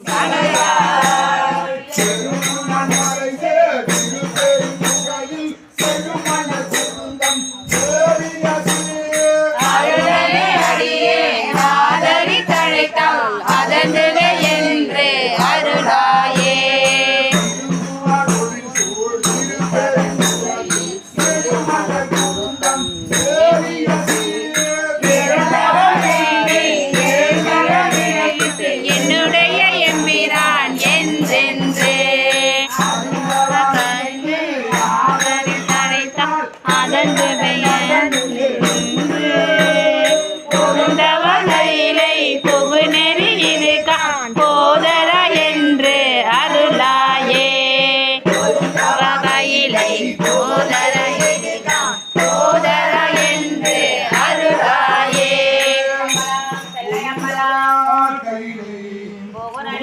Kanaiya